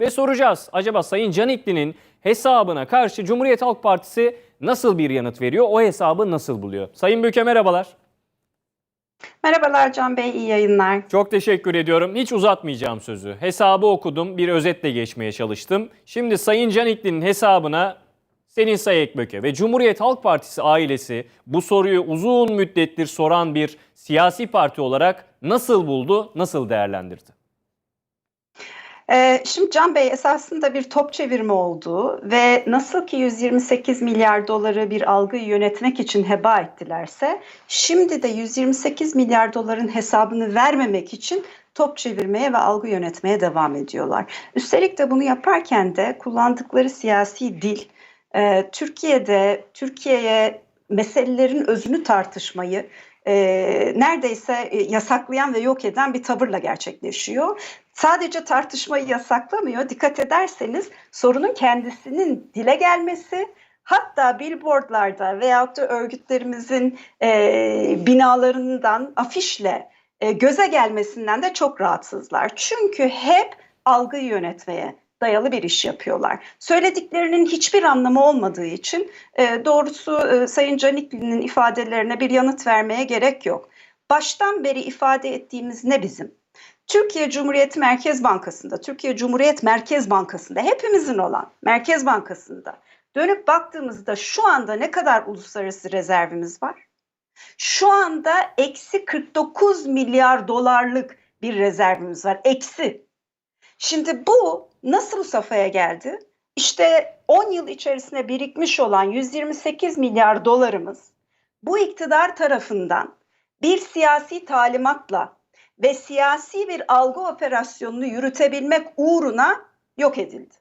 Ve soracağız. Acaba Sayın Canikli'nin hesabına karşı Cumhuriyet Halk Partisi nasıl bir yanıt veriyor? O hesabı nasıl buluyor? Sayın Böke merhabalar. Merhabalar Can Bey, iyi yayınlar. Çok teşekkür ediyorum. Hiç uzatmayacağım sözü. Hesabı okudum, bir özetle geçmeye çalıştım. Şimdi Sayın Canikli'nin hesabına Senin Sayek Böke ve Cumhuriyet Halk Partisi ailesi bu soruyu uzun müddettir soran bir siyasi parti olarak nasıl buldu, nasıl değerlendirdi? Ee, şimdi Can Bey esasında bir top çevirme oldu ve nasıl ki 128 milyar doları bir algıyı yönetmek için heba ettilerse, şimdi de 128 milyar doların hesabını vermemek için top çevirmeye ve algı yönetmeye devam ediyorlar. Üstelik de bunu yaparken de kullandıkları siyasi dil, e, Türkiye'de Türkiye'ye meselelerin özünü tartışmayı e, neredeyse e, yasaklayan ve yok eden bir tavırla gerçekleşiyor. Sadece tartışmayı yasaklamıyor. Dikkat ederseniz sorunun kendisinin dile gelmesi, hatta billboardlarda veyahut da örgütlerimizin e, binalarından afişle e, göze gelmesinden de çok rahatsızlar. Çünkü hep algıyı yönetmeye dayalı bir iş yapıyorlar. Söylediklerinin hiçbir anlamı olmadığı için e, doğrusu e, Sayın Canikli'nin ifadelerine bir yanıt vermeye gerek yok. Baştan beri ifade ettiğimiz ne bizim? Türkiye Cumhuriyet Merkez Bankası'nda, Türkiye Cumhuriyet Merkez Bankası'nda hepimizin olan Merkez Bankası'nda dönüp baktığımızda şu anda ne kadar uluslararası rezervimiz var? Şu anda eksi 49 milyar dolarlık bir rezervimiz var. Eksi. Şimdi bu nasıl bu safhaya geldi? İşte 10 yıl içerisinde birikmiş olan 128 milyar dolarımız bu iktidar tarafından bir siyasi talimatla ve siyasi bir algı operasyonunu yürütebilmek uğruna yok edildi.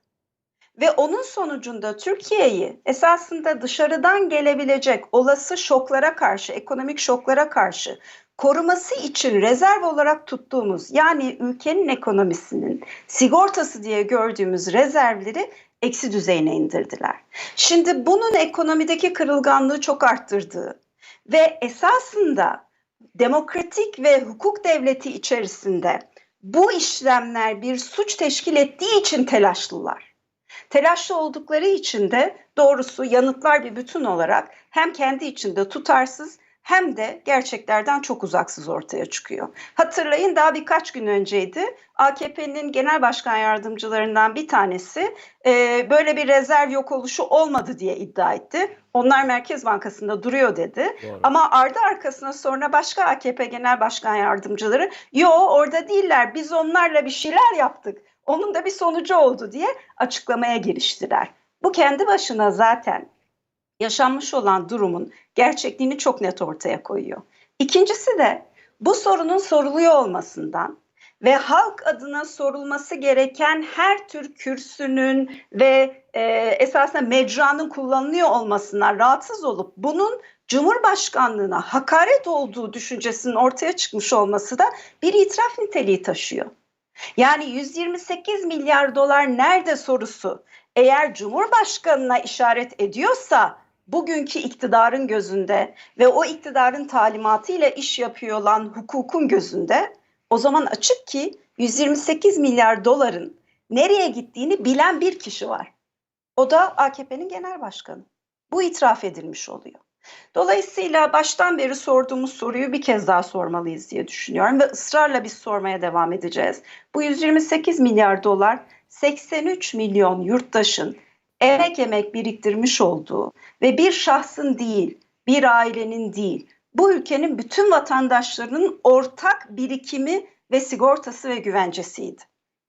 Ve onun sonucunda Türkiye'yi esasında dışarıdan gelebilecek olası şoklara karşı, ekonomik şoklara karşı koruması için rezerv olarak tuttuğumuz yani ülkenin ekonomisinin sigortası diye gördüğümüz rezervleri eksi düzeyine indirdiler. Şimdi bunun ekonomideki kırılganlığı çok arttırdığı ve esasında demokratik ve hukuk devleti içerisinde bu işlemler bir suç teşkil ettiği için telaşlılar. Telaşlı oldukları için de doğrusu yanıtlar bir bütün olarak hem kendi içinde tutarsız hem de gerçeklerden çok uzaksız ortaya çıkıyor. Hatırlayın daha birkaç gün önceydi AKP'nin genel başkan yardımcılarından bir tanesi e, böyle bir rezerv yok oluşu olmadı diye iddia etti. Onlar Merkez Bankası'nda duruyor dedi. Doğru. Ama ardı arkasına sonra başka AKP genel başkan yardımcıları yo orada değiller biz onlarla bir şeyler yaptık. Onun da bir sonucu oldu diye açıklamaya giriştiler. Bu kendi başına zaten yaşanmış olan durumun gerçekliğini çok net ortaya koyuyor. İkincisi de bu sorunun soruluyor olmasından ve halk adına sorulması gereken her tür kürsünün ve e, esasında mecranın kullanılıyor olmasından rahatsız olup bunun Cumhurbaşkanlığına hakaret olduğu düşüncesinin ortaya çıkmış olması da bir itiraf niteliği taşıyor. Yani 128 milyar dolar nerede sorusu eğer Cumhurbaşkanına işaret ediyorsa bugünkü iktidarın gözünde ve o iktidarın talimatıyla iş yapıyor olan hukukun gözünde o zaman açık ki 128 milyar doların nereye gittiğini bilen bir kişi var. O da AKP'nin genel başkanı. Bu itiraf edilmiş oluyor. Dolayısıyla baştan beri sorduğumuz soruyu bir kez daha sormalıyız diye düşünüyorum ve ısrarla biz sormaya devam edeceğiz. Bu 128 milyar dolar 83 milyon yurttaşın emek emek biriktirmiş olduğu ve bir şahsın değil, bir ailenin değil, bu ülkenin bütün vatandaşlarının ortak birikimi ve sigortası ve güvencesiydi.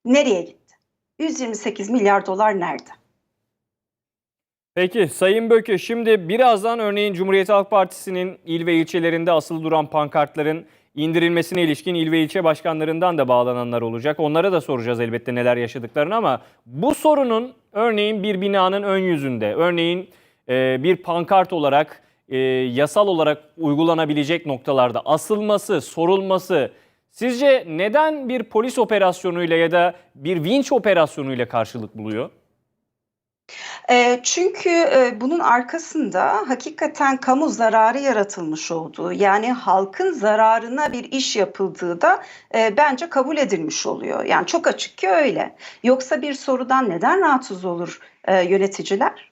Nereye gitti? 128 milyar dolar nerede? Peki Sayın Böke şimdi birazdan örneğin Cumhuriyet Halk Partisi'nin il ve ilçelerinde asılı duran pankartların indirilmesine ilişkin il ve ilçe başkanlarından da bağlananlar olacak. Onlara da soracağız elbette neler yaşadıklarını ama bu sorunun örneğin bir binanın ön yüzünde, örneğin e, bir pankart olarak e, yasal olarak uygulanabilecek noktalarda asılması, sorulması sizce neden bir polis operasyonuyla ya da bir vinç operasyonuyla karşılık buluyor? Çünkü bunun arkasında hakikaten kamu zararı yaratılmış olduğu yani halkın zararına bir iş yapıldığı da bence kabul edilmiş oluyor. Yani çok açık ki öyle. Yoksa bir sorudan neden rahatsız olur yöneticiler?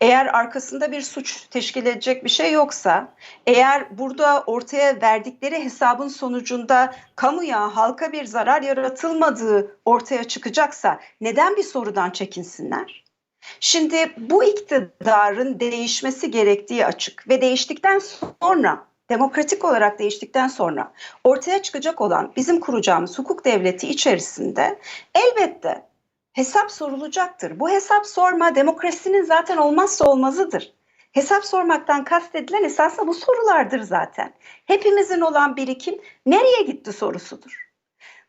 Eğer arkasında bir suç teşkil edecek bir şey yoksa, eğer burada ortaya verdikleri hesabın sonucunda kamuya, halka bir zarar yaratılmadığı ortaya çıkacaksa neden bir sorudan çekinsinler? Şimdi bu iktidarın değişmesi gerektiği açık ve değiştikten sonra demokratik olarak değiştikten sonra ortaya çıkacak olan bizim kuracağımız hukuk devleti içerisinde elbette hesap sorulacaktır. Bu hesap sorma demokrasinin zaten olmazsa olmazıdır. Hesap sormaktan kastedilen esasında bu sorulardır zaten. Hepimizin olan birikim nereye gitti sorusudur.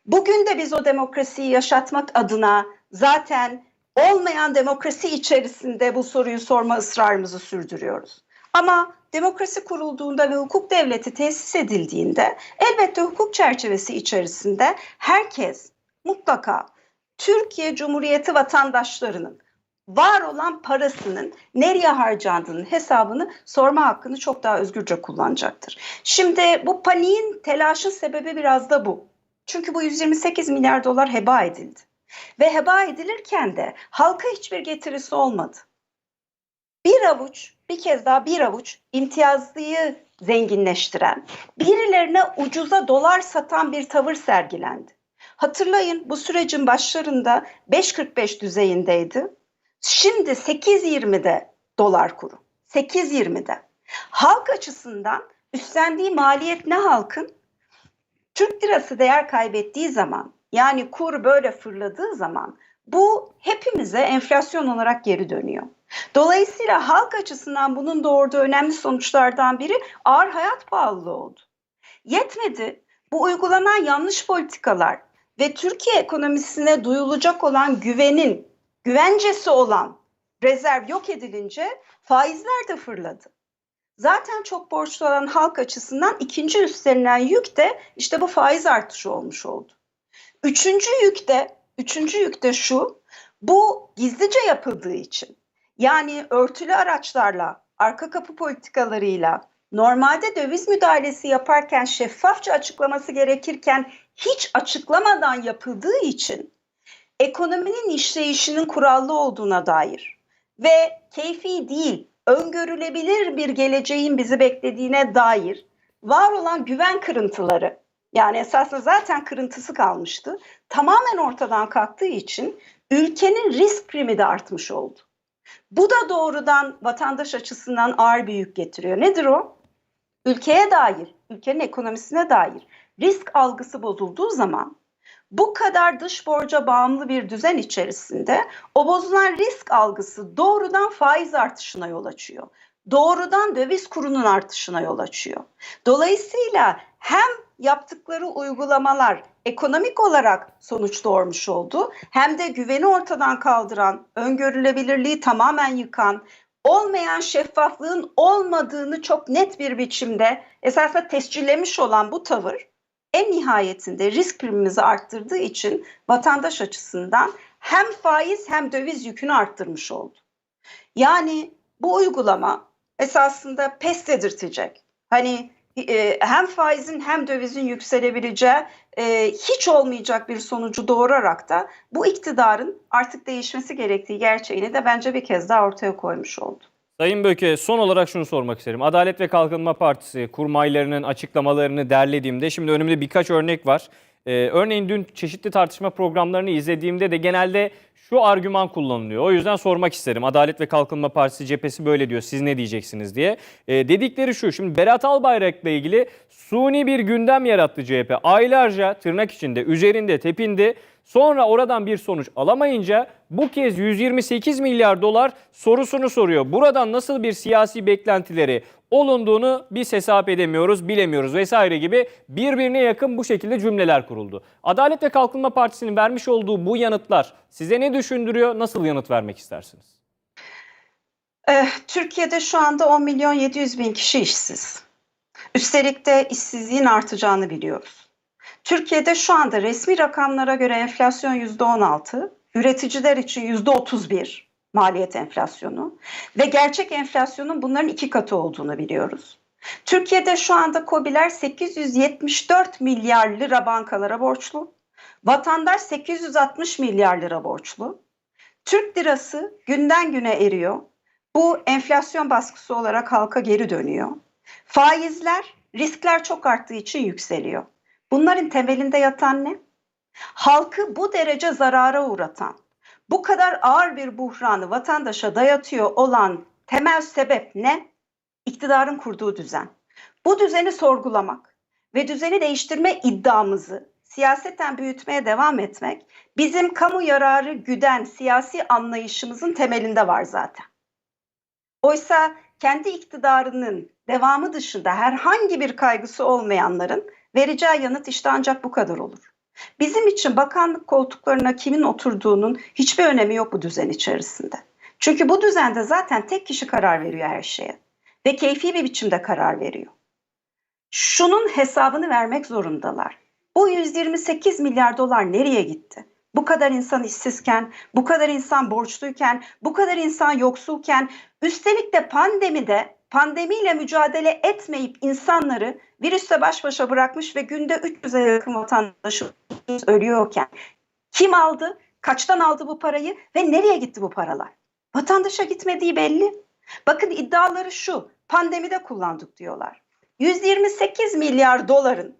Bugün de biz o demokrasiyi yaşatmak adına zaten olmayan demokrasi içerisinde bu soruyu sorma ısrarımızı sürdürüyoruz. Ama demokrasi kurulduğunda ve hukuk devleti tesis edildiğinde elbette hukuk çerçevesi içerisinde herkes mutlaka Türkiye Cumhuriyeti vatandaşlarının var olan parasının nereye harcandığının hesabını sorma hakkını çok daha özgürce kullanacaktır. Şimdi bu paniğin telaşın sebebi biraz da bu. Çünkü bu 128 milyar dolar heba edildi. Ve heba edilirken de halka hiçbir getirisi olmadı. Bir avuç, bir kez daha bir avuç imtiyazlıyı zenginleştiren, birilerine ucuza dolar satan bir tavır sergilendi. Hatırlayın bu sürecin başlarında 5.45 düzeyindeydi. Şimdi 8.20'de dolar kuru. 8.20'de. Halk açısından üstlendiği maliyet ne halkın? Türk lirası değer kaybettiği zaman yani kur böyle fırladığı zaman bu hepimize enflasyon olarak geri dönüyor. Dolayısıyla halk açısından bunun doğurduğu önemli sonuçlardan biri ağır hayat pahalılığı oldu. Yetmedi. Bu uygulanan yanlış politikalar ve Türkiye ekonomisine duyulacak olan güvenin, güvencesi olan rezerv yok edilince faizler de fırladı. Zaten çok borçlu olan halk açısından ikinci üstlenilen yük de işte bu faiz artışı olmuş oldu. Üçüncü yük de, üçüncü yük de şu, bu gizlice yapıldığı için yani örtülü araçlarla, arka kapı politikalarıyla, normalde döviz müdahalesi yaparken şeffafça açıklaması gerekirken hiç açıklamadan yapıldığı için ekonominin işleyişinin kurallı olduğuna dair ve keyfi değil, öngörülebilir bir geleceğin bizi beklediğine dair var olan güven kırıntıları yani esasında zaten kırıntısı kalmıştı. Tamamen ortadan kalktığı için ülkenin risk primi de artmış oldu. Bu da doğrudan vatandaş açısından ağır bir yük getiriyor. Nedir o? Ülkeye dair, ülkenin ekonomisine dair risk algısı bozulduğu zaman bu kadar dış borca bağımlı bir düzen içerisinde o bozulan risk algısı doğrudan faiz artışına yol açıyor. Doğrudan döviz kurunun artışına yol açıyor. Dolayısıyla hem yaptıkları uygulamalar ekonomik olarak sonuç doğurmuş oldu hem de güveni ortadan kaldıran, öngörülebilirliği tamamen yıkan, olmayan şeffaflığın olmadığını çok net bir biçimde esasında tescillemiş olan bu tavır en nihayetinde risk primimizi arttırdığı için vatandaş açısından hem faiz hem döviz yükünü arttırmış oldu. Yani bu uygulama esasında pes dedirtecek. Hani hem faizin hem dövizin yükselebileceği e, hiç olmayacak bir sonucu doğurarak da bu iktidarın artık değişmesi gerektiği gerçeğini de bence bir kez daha ortaya koymuş oldu. Sayın Böke son olarak şunu sormak isterim. Adalet ve Kalkınma Partisi kurmaylarının açıklamalarını derlediğimde şimdi önümde birkaç örnek var. Ee, örneğin dün çeşitli tartışma programlarını izlediğimde de genelde şu argüman kullanılıyor. O yüzden sormak isterim. Adalet ve Kalkınma Partisi cephesi böyle diyor. Siz ne diyeceksiniz diye. Ee, dedikleri şu. Şimdi Berat Albayrak'la ilgili suni bir gündem yarattı CHP. Aylarca tırnak içinde üzerinde tepindi. Sonra oradan bir sonuç alamayınca bu kez 128 milyar dolar sorusunu soruyor. Buradan nasıl bir siyasi beklentileri olunduğunu biz hesap edemiyoruz, bilemiyoruz vesaire gibi birbirine yakın bu şekilde cümleler kuruldu. Adalet ve Kalkınma Partisi'nin vermiş olduğu bu yanıtlar size ne düşündürüyor? Nasıl yanıt vermek istersiniz? Ee, Türkiye'de şu anda 10 milyon 700 bin kişi işsiz. Üstelik de işsizliğin artacağını biliyoruz. Türkiye'de şu anda resmi rakamlara göre enflasyon %16, üreticiler için %31. maliyet enflasyonu ve gerçek enflasyonun bunların iki katı olduğunu biliyoruz. Türkiye'de şu anda KOBİ'ler 874 milyar lira bankalara borçlu. Vatandaş 860 milyar lira borçlu. Türk lirası günden güne eriyor. Bu enflasyon baskısı olarak halka geri dönüyor. Faizler, riskler çok arttığı için yükseliyor. Bunların temelinde yatan ne? Halkı bu derece zarara uğratan, bu kadar ağır bir buhranı vatandaşa dayatıyor olan temel sebep ne? İktidarın kurduğu düzen. Bu düzeni sorgulamak ve düzeni değiştirme iddiamızı siyaseten büyütmeye devam etmek bizim kamu yararı güden siyasi anlayışımızın temelinde var zaten. Oysa kendi iktidarının devamı dışında herhangi bir kaygısı olmayanların vereceği yanıt işte ancak bu kadar olur. Bizim için bakanlık koltuklarına kimin oturduğunun hiçbir önemi yok bu düzen içerisinde. Çünkü bu düzende zaten tek kişi karar veriyor her şeye ve keyfi bir biçimde karar veriyor. Şunun hesabını vermek zorundalar. Bu 128 milyar dolar nereye gitti? Bu kadar insan işsizken, bu kadar insan borçluyken, bu kadar insan yoksulken, üstelik de pandemide pandemiyle mücadele etmeyip insanları virüsle baş başa bırakmış ve günde 300'e yakın vatandaşımız ölüyorken kim aldı, kaçtan aldı bu parayı ve nereye gitti bu paralar? Vatandaşa gitmediği belli. Bakın iddiaları şu, pandemide kullandık diyorlar. 128 milyar doların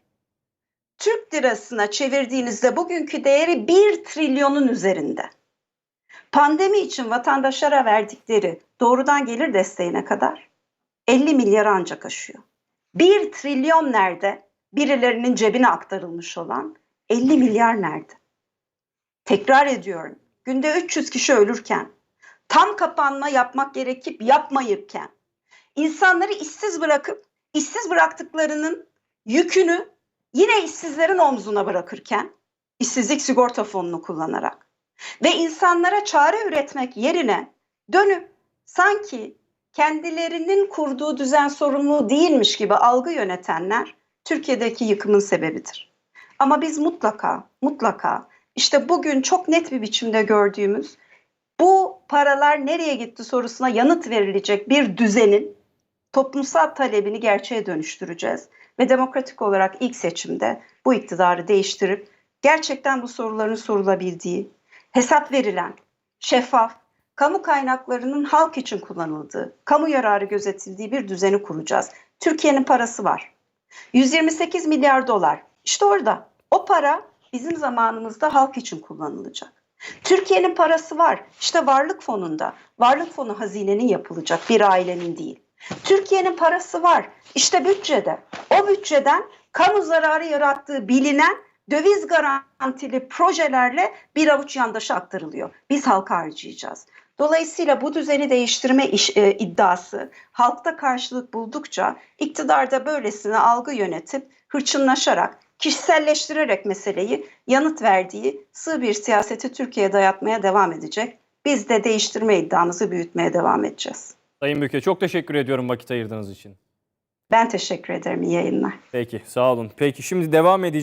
Türk lirasına çevirdiğinizde bugünkü değeri 1 trilyonun üzerinde. Pandemi için vatandaşlara verdikleri doğrudan gelir desteğine kadar 50 milyar ancak aşıyor. 1 trilyon nerede? Birilerinin cebine aktarılmış olan 50 milyar nerede? Tekrar ediyorum. Günde 300 kişi ölürken, tam kapanma yapmak gerekip yapmayırken, insanları işsiz bırakıp işsiz bıraktıklarının yükünü yine işsizlerin omzuna bırakırken, işsizlik sigorta fonunu kullanarak ve insanlara çare üretmek yerine dönüp sanki kendilerinin kurduğu düzen sorumlu değilmiş gibi algı yönetenler Türkiye'deki yıkımın sebebidir. Ama biz mutlaka, mutlaka işte bugün çok net bir biçimde gördüğümüz bu paralar nereye gitti sorusuna yanıt verilecek bir düzenin toplumsal talebini gerçeğe dönüştüreceğiz. Ve demokratik olarak ilk seçimde bu iktidarı değiştirip gerçekten bu soruların sorulabildiği, hesap verilen, şeffaf, kamu kaynaklarının halk için kullanıldığı, kamu yararı gözetildiği bir düzeni kuracağız. Türkiye'nin parası var. 128 milyar dolar. İşte orada. O para bizim zamanımızda halk için kullanılacak. Türkiye'nin parası var. İşte varlık fonunda. Varlık fonu hazinenin yapılacak bir ailenin değil. Türkiye'nin parası var. İşte bütçede. O bütçeden kamu zararı yarattığı bilinen döviz garantili projelerle bir avuç yandaşa aktarılıyor. Biz halka harcayacağız. Dolayısıyla bu düzeni değiştirme iş, e, iddiası halkta karşılık buldukça iktidarda böylesine algı yönetip hırçınlaşarak, kişiselleştirerek meseleyi yanıt verdiği sığ bir siyaseti Türkiye'ye dayatmaya devam edecek. Biz de değiştirme iddiamızı büyütmeye devam edeceğiz. Sayın Büke çok teşekkür ediyorum vakit ayırdığınız için. Ben teşekkür ederim. İyi yayınlar. Peki sağ olun. Peki şimdi devam edeceğiz.